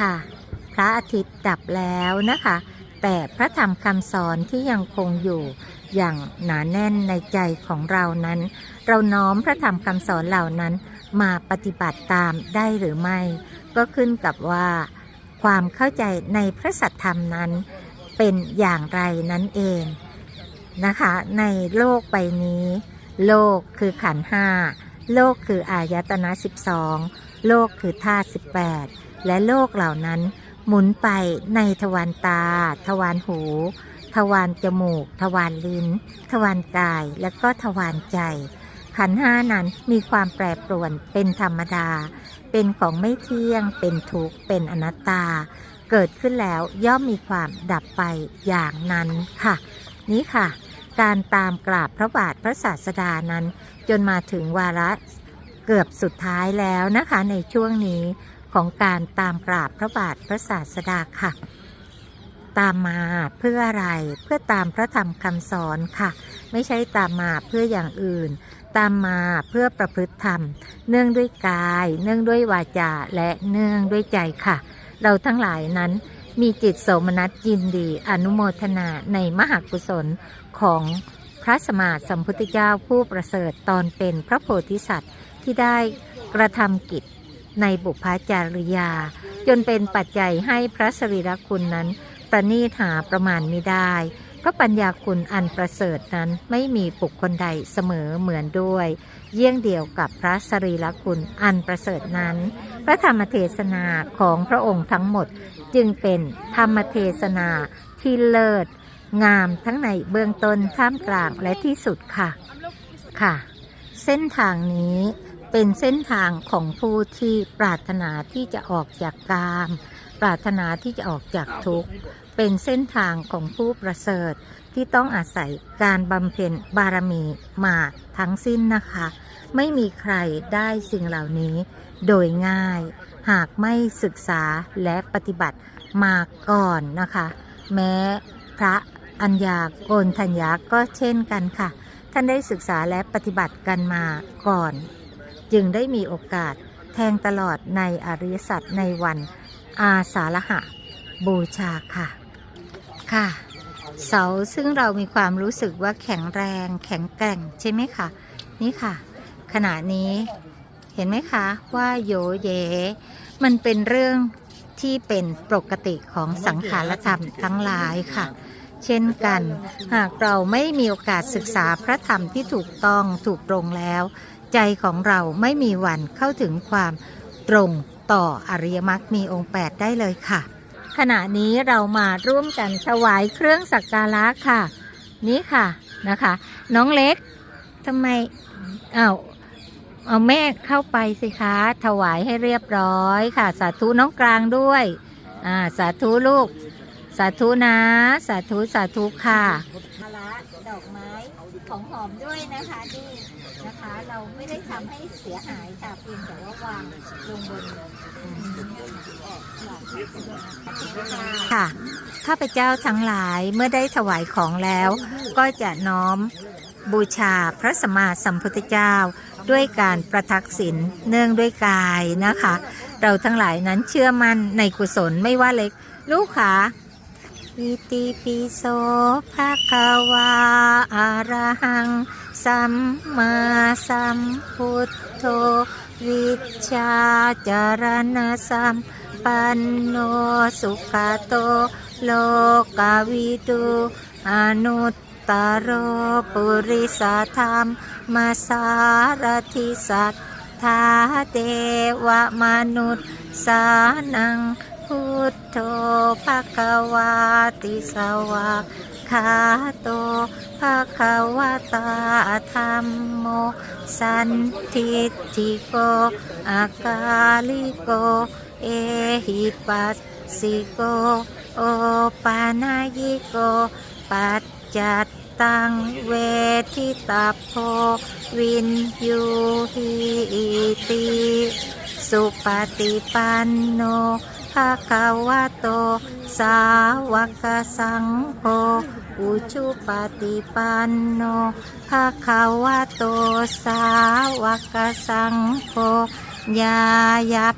ค่ะ พระอาทิตย์ดับแล้วนะคะ แต่พระธรรมคำสอนที่ยังคงอยู่อย่างหนาแน่นในใจของเรานั้น เราน้อมพระธรรมคำสอนเหล่านั้นมาปฏิบัติตามได้หรือไม่ ก็ขึ้นกับว่า ความเข้าใจในพระสัทธรรมนั้นเป็นอย่างไรนั่นเองนะคะ ในโลกใบนี้ โลกคือขันห้าโลกคืออายตนะ 12 โลกคือธาตุ18 และโลกเหล่านั้น หมุนไปในทวารตา ทวารหู ทวารจมูก ทวารลิ้น ทวารกาย และก็ทวารใจ ขันห้านั้นมีความแปรปรวนเป็นธรรมดา เป็นของไม่เที่ยง เป็นทุกข์ เป็นอนัตตา เกิดขึ้นแล้วย่อมมีความดับไปอย่างนั้นค่ะ นี่ค่ะการตามกราบพระบาทพระศาสดานั้น จนมาถึงวาระ เกือบสุดท้ายแล้วนะคะในช่วงนี้ของการตามกราบพระบาทพระศาสดาค่ะ ตามมาเพื่ออะไรเพื่อตามพระธรรมคำสอนค่ะ ไม่ใช่ตามมาเพื่ออย่างอื่น ตามมาเพื่อประพฤติธรรม เนื่องด้วยกาย เนื่องด้วยวาจาและเนื่องด้วยใจค่ะ เราทั้งหลายนั้นมีจิตโสมนัสยินดีอนุโมทนาในมหากุศลของพระสมมาสัมพุทธเจ้าผู้ประเสริฐตอนเป็นพระโพธิสัตว์ ที่ได้กระทำกิจในบุพจาริยา จนเป็นปัจจัยให้พระสรีรคุณนั้น ประณีหาประมาณไม่ได้พระปัญญาคุณอันประเสริฐนั้นไม่มีบุคคลใดเสมอเหมือนด้วย เยี่ยงเดียวกับพระสรีรคุณอันประเสริฐนั้น พระธรรมเทศนาของพระองค์ทั้งหมดจึงเป็นธรรมเทศนาที่เลิศ งามทั้งในเบื้องต้นท่ามกลางและที่สุดค่ะ ค่ะ เส้นทางนี้ เป็นเส้นทางของผู้ที่ปรารถนาที่จะออกจากกาม ปรารถนาที่จะออกจากทุกข์ เป็นเส้นทางของผู้ประเสริฐที่ต้องอาศัยการบำเพ็ญบารมีมาทั้งสิ้นนะคะ ไม่มีใครได้สิ่งเหล่านี้โดยง่าย หากไม่ศึกษาและปฏิบัติมาก่อนนะคะ แม้พระอัญญาโกนทัญญาก็เช่นกันค่ะ ท่านได้ศึกษาและปฏิบัติกันมาก่อน จึงได้มีโอกาสแทงตลอดในอริยสัจในวันอาสาฬหะ บูชาค่ะ ค่ะ เสาซึ่งเรามีความรู้สึกว่าแข็งแรง แข็งแกร่งใช่ไหมคะนี่ค่ะ ขณะนี้เห็นไหมคะว่าโยเย มันเป็นเรื่องที่เป็นปกติของสังขารธรรมทั้งหลายค่ะ เช่นกัน หากเราไม่มีโอกาสศึกษาพระธรรมที่ถูกต้องถูกตรงแล้ว ใจของเราไม่มีวันเข้าถึงความตรงต่ออริยมรรคมีองค์ 8 ได้เลยค่ะ ขณะนี้เรามาร่วมกันถวายเครื่องสักการะค่ะ นี่ค่ะนะคะ น้องเล็กทำไมอ้าวเอาแม่เข้าไปสิคะ ถวายให้เรียบร้อยค่ะ สาธุน้องกลางด้วยอ่าสาธุลูก สาธุนะ สาธุสาธุค่ะดอกไม้ของหอมด้วยนะคะนี่ นะคะ เราไม่ได้ทำให้เสียหายค่ะเพียงแต่ว่าวางลงบนค่ะ ข้าพเจ้าทั้งหลายเมื่อได้ถวายของแล้ว ก็จะน้อมบูชาพระสมมาสัมพุทธเจ้า ด้วยการประทักษิณเนื่องด้วยกายนะคะ เราทั้งหลายนั้นเชื่อมั่นในกุศลไม่ว่าเล็ก ลูกค่ะอิติปิโสภะคะวาอะระหัง สัมมาสัมพุทโธวิชชาจารณสัมปันโนสุขโตโลกาวิตุอนุตตโรปุริสธรรมมาสารทิสัทาเทวมนุษย์สานังพุทโธภะควาติสวะ คาโตภะคะวะตาธรรมโม สันทิฏฐิโก อากาลิโก เอหิปัสสิโก โอปานายิโก ปัจจัตตังเวทิตาโพวินยูหิติสุปฏิปันโนภะคะวะโต สาวกสังโฆ อุชุปฏิปันโนภะคะวะโตสาวกสังโฆยายาป